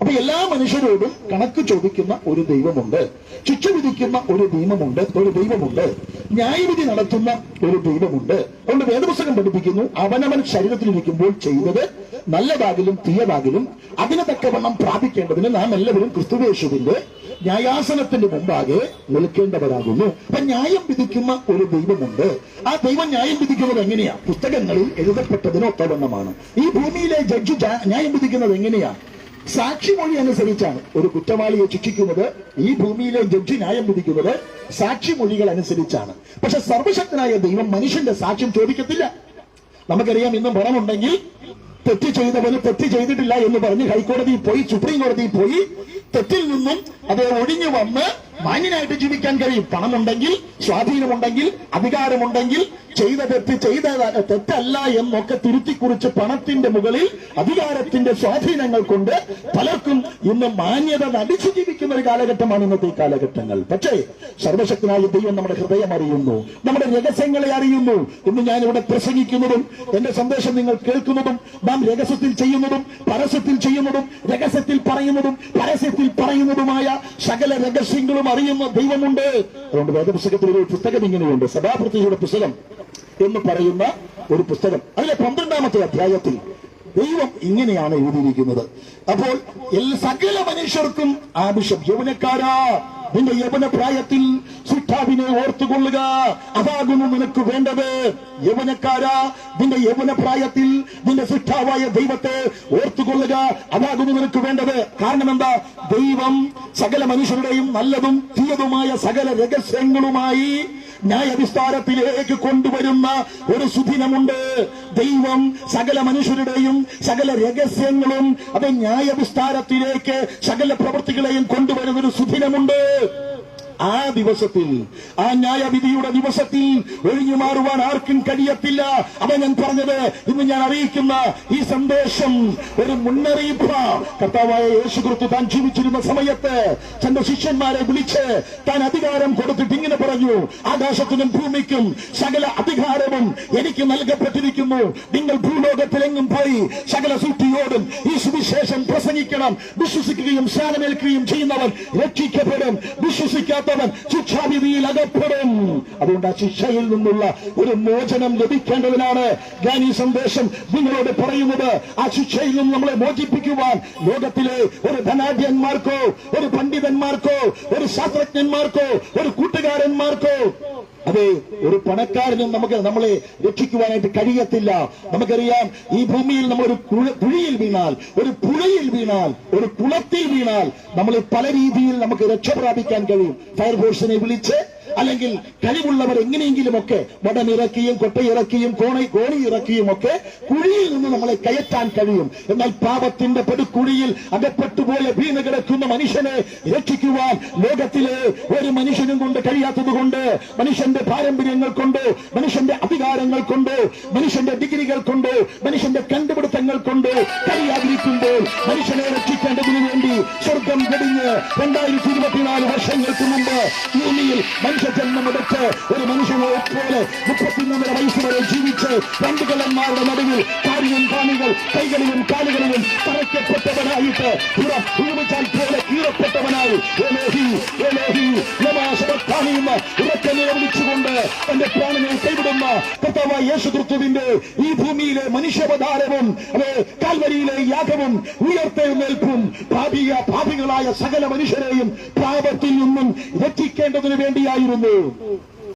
അപ്പൊ എല്ലാ മനുഷ്യരോടും കണക്ക് ചോദിക്കുന്ന ഒരു ദൈവമുണ്ട്. ശിക്ഷ വിധിക്കുന്ന ഒരു നിയമമുണ്ട് ഒരു ദൈവമുണ്ട്. ന്യായവിധി നടത്തുന്ന ഒരു ദൈവമുണ്ട്. അതുകൊണ്ട് വേദപുസ്തകം പഠിപ്പിക്കുന്നു. അവനവൻ ശരീരത്തിലിരിക്കുമ്പോൾ ചെയ്തത് നല്ലതാകിലും തീയതാകിലും അതിന് തക്കവണ്ണം പ്രാപിക്കേണ്ടതിന് നാം എല്ലാവരും ക്രിസ്തുവേശുവിന്റെ ന്യായാസനത്തിന്റെ മുമ്പാകെ നിൽക്കേണ്ടവരാകുന്നു. അപ്പൊ ന്യായം വിധിക്കുന്ന ഒരു ദൈവമുണ്ട്. ആ ദൈവം ന്യായം വിധിക്കുന്നത് എങ്ങനെയാ? പുസ്തകങ്ങളിൽ എഴുതപ്പെട്ടതിന് ഒത്തവണ്ണമാണ്. ഈ ഭൂമിയിലെ ജഡ്ജ് ന്യായം വിധിക്കുന്നത് എങ്ങനെയാ? സാക്ഷിമൊഴി അനുസരിച്ചാണ് ഒരു കുറ്റവാളിയെ ശിക്ഷിക്കുന്നത് ഈ ഭൂമിയിലെ ജഡ്ജി ന്യായം വിധിക്കുന്നത് സാക്ഷിമൊഴികൾ അനുസരിച്ചാണ്. പക്ഷെ സർവശക്തനായ ദൈവം മനുഷ്യന്റെ സാക്ഷ്യം ചോദിക്കത്തില്ല. നമുക്കറിയാം ഇന്നും പണമുണ്ടെങ്കിൽ തെറ്റ് ചെയ്തവന് തെറ്റ് ചെയ്തിട്ടില്ല എന്ന് പറഞ്ഞ് ഹൈക്കോടതിയിൽ പോയി സുപ്രീം കോടതിയിൽ പോയി തെറ്റിൽ നിന്നും അത് ഒഴിഞ്ഞു വന്ന് മാന്യനായിട്ട് ജീവിക്കാൻ കഴിയും. പണമുണ്ടെങ്കിൽ സ്വാധീനമുണ്ടെങ്കിൽ അധികാരമുണ്ടെങ്കിൽ ചെയ്ത തെറ്റ് ചെയ്ത തെറ്റല്ല എന്നൊക്കെ തിരുത്തിക്കുറിച്ച് പണത്തിന്റെ മുകളിൽ അധികാരത്തിന്റെ സ്വാധീനങ്ങൾ കൊണ്ട് പലർക്കും ഇന്ന് മാന്യത നടിച്ചു ജീവിക്കുന്ന ഒരു കാലഘട്ടമാണ് ഇന്നത്തെ ഈ കാലഘട്ടങ്ങൾ. പക്ഷേ സർവശക്തനായ ദൈവം നമ്മുടെ ഹൃദയം അറിയുന്നു നമ്മുടെ രഹസ്യങ്ങളെ അറിയുന്നു. ഇന്ന് ഞാൻ ഇവിടെ പ്രസംഗിക്കുന്നതും എന്റെ സന്ദേശം നിങ്ങൾ കേൾക്കുന്നതും നാം രഹസ്യത്തിൽ ചെയ്യുന്നതും പരസ്യത്തിൽ ചെയ്യുന്നതും രഹസ്യത്തിൽ പറയുന്നതും പരസ്യത്തിൽ പറയുന്നതുമായ സകല രഹസ്യങ്ങളും അറിയുന്ന ദൈവമുണ്ട്. അതുകൊണ്ട് വേദപുസ്തകത്തിൽ ഒരു പുസ്തകം ഇങ്ങനെയുണ്ട്. സഭാപ്രതിയുടെ പുസ്തകം. എന്ന് പറയുന്ന ഒരു പുസ്തകം. അതിലെ പന്ത്രണ്ടാമത്തെ അധ്യായത്തിൽ ദൈവം ഇങ്ങനെയാണ് എഴുതിയിരിക്കുന്നത്. അപ്പോൾ സകല മനുഷ്യർക്കും ആവശ്യം. യൗവനക്കാരാ നിന്റെ യവന പ്രായത്തിൽ സുഷ്ടാവിനെ ഓർത്തുകൊള്ളുക. അതാകുന്നു നിനക്ക് വേണ്ടത്. യവനക്കാരാ നിന്റെ യവന പ്രായത്തിൽ നിന്റെ സുഷ്ടാവായ ദൈവത്തെ ഓർത്തുകൊള്ളുക. അതാകുന്നു നിനക്ക് വേണ്ടത്. കാരണം എന്താ? ദൈവം സകല മനുഷ്യരുടെയും നല്ലതും തീയതുമായ സകല രഹസ്യങ്ങളുമായി ന്യായവിസ്താരത്തിലേക്ക് കൊണ്ടുവരുന്ന ഒരു സുദിനമുണ്ട്. ദൈവം സകല മനുഷ്യരുടെയും സകല രഹസ്യങ്ങളും അത് ന്യായവിസ്താരത്തിലേക്ക് സകല പ്രവൃത്തികളെയും കൊണ്ടുവരുന്ന ഒരു സുദിനമുണ്ട്. ആ ദിവസത്തിൽ ആ ന്യായവിധിയുടെ ദിവസത്തിൽ ഒഴിഞ്ഞു മാറുവാൻ ആർക്കും കഴിയത്തില്ല. അതാ ഞാൻ പറഞ്ഞത്. ഇന്ന് ഞാൻ അറിയിക്കുന്ന ഈ സന്ദേശം ഒരു മുന്നറിയിപ്പ്. കർത്താവായ യേശു യേശുക്രിസ്തു താൻ ജീവിച്ചിരുന്ന സമയത്ത് തന്റെ ശിഷ്യന്മാരെ വിളിച്ച് താൻ അധികാരം കൊടുത്തിട്ട് ഇങ്ങനെ പറഞ്ഞു ആകാശത്തിനും ഭൂമിക്കും സകല അധികാരവും എനിക്ക് നൽകപ്പെട്ടിരിക്കുന്നു. നിങ്ങൾ ഭൂലോകത്തിലെങ്ങും പോയി സകല സൃഷ്ടിയോടും ഈ സുവിശേഷം പ്രസംഗിക്കണം. വിശ്വസിക്കുകയും സ്ഥാനമേൽക്കുകയും ചെയ്യുന്നവർ രക്ഷിക്കപ്പെടും. വിശ്വസിക്കാത്തവൻ ശിക്ഷാവിധിയിൽ അകപ്പെടും. അതുകൊണ്ട് ആ ശിക്ഷയിൽ നിന്നുള്ള ഒരു മോചനം ലഭിക്കേണ്ടതിനാണ് ഞാൻ ഈ സന്ദേശം നിങ്ങളോട് പറയുന്നത്. ആ ശിക്ഷയിൽ നിന്ന് നമ്മളെ മോചിപ്പിക്കുവാൻ ലോകത്തിലെ ഒരു ധനാഢ്യന്മാർക്കോ ഒരു പണ്ഡിതന്മാർക്കോ ഒരു ശാസ്ത്രജ്ഞന്മാർക്കോ ഒരു കൂട്ടുകാരന്മാർക്കോ അതെ ഒരു പണക്കാരനും നമുക്ക് നമ്മളെ രക്ഷിക്കുവാനായിട്ട് കഴിയത്തില്ല. നമുക്കറിയാം ഈ ഭൂമിയിൽ നമ്മൾ ഒരു കുഴ- കുഴിയിൽ വീണാൽ ഒരു പുഴയിൽ വീണാൽ ഒരു കുളത്തിൽ വീണാൽ നമ്മൾ പല രീതിയിൽ നമുക്ക് രക്ഷ പ്രാപിക്കാൻ കഴിയും. ഫയർഫോഴ്സിനെ വിളിച്ച് അല്ലെങ്കിൽ കഴിവുള്ളവർ എങ്ങനെയെങ്കിലുമൊക്കെ വടമിറക്കിയും കൊട്ടയിറക്കിയും കോണി ഇറക്കിയും ഒക്കെ കുഴിയിൽ നിന്ന് നമ്മളെ കയറ്റാൻ കഴിയും. എന്നാൽ പാപത്തിന്റെ പടുക്കുഴിയിൽ അകപ്പെട്ടുപോയ വീണ് കിടക്കുന്ന മനുഷ്യനെ രക്ഷിക്കുവാൻ ലോകത്തിലെ ഒരു മനുഷ്യനും കൊണ്ട് കഴിയാത്തത് കൊണ്ട് മനുഷ്യന്റെ പാരമ്പര്യങ്ങൾ കൊണ്ടോ മനുഷ്യന്റെ അധികാരങ്ങൾ കൊണ്ടോ മനുഷ്യന്റെ ഡിഗ്രികൾ കൊണ്ടോ മനുഷ്യന്റെ കണ്ടുപിടുത്തങ്ങൾ കൊണ്ടോ കഴിയാതിരിക്കുമ്പോൾ മനുഷ്യനെ രക്ഷിക്കേണ്ടതിനു വേണ്ടി സ്വർഗം വെടിഞ്ഞ് രണ്ടായിരത്തി ഇരുപത്തിനാല് വർഷങ്ങൾക്ക് മുമ്പ് ഭൂമിയിൽ മനുഷ്യജന്മമെടുത്ത് ഒരു മനുഷ്യനെ പോലെ മുപ്പത്തിമൂന്നര വയസ്സ് വരെ ജീവിച്ച് രണ്ട് കലന്മാരുടെ നടുവിൽ കാര്യം കാണികൾ കൈകളിലും കാലുകളിലും പറയ്ക്കപ്പെട്ടവനായിട്ട് പോലെ ലമാശബത്താനിയുന്ന ഉറക്കെ നിലവിളിച്ചുകൊണ്ട് തന്റെ പ്രാണനെ കൈവിടുന്ന കർത്താവായ യേശുക്രിസ്തുവിന്റെ ഈ ഭൂമിയിലെ മനുഷ്യാവതാരവും അതെ കാൽവരിയിലെ യാഗവും ഉയർത്തെഴുന്നേൽപ്പും പാപിയ പാപികളായ സകല മനുഷ്യരെയും പാപത്തിൽ നിന്നും രക്ഷിക്കേണ്ടതിന് വേണ്ടിയായിരുന്നു.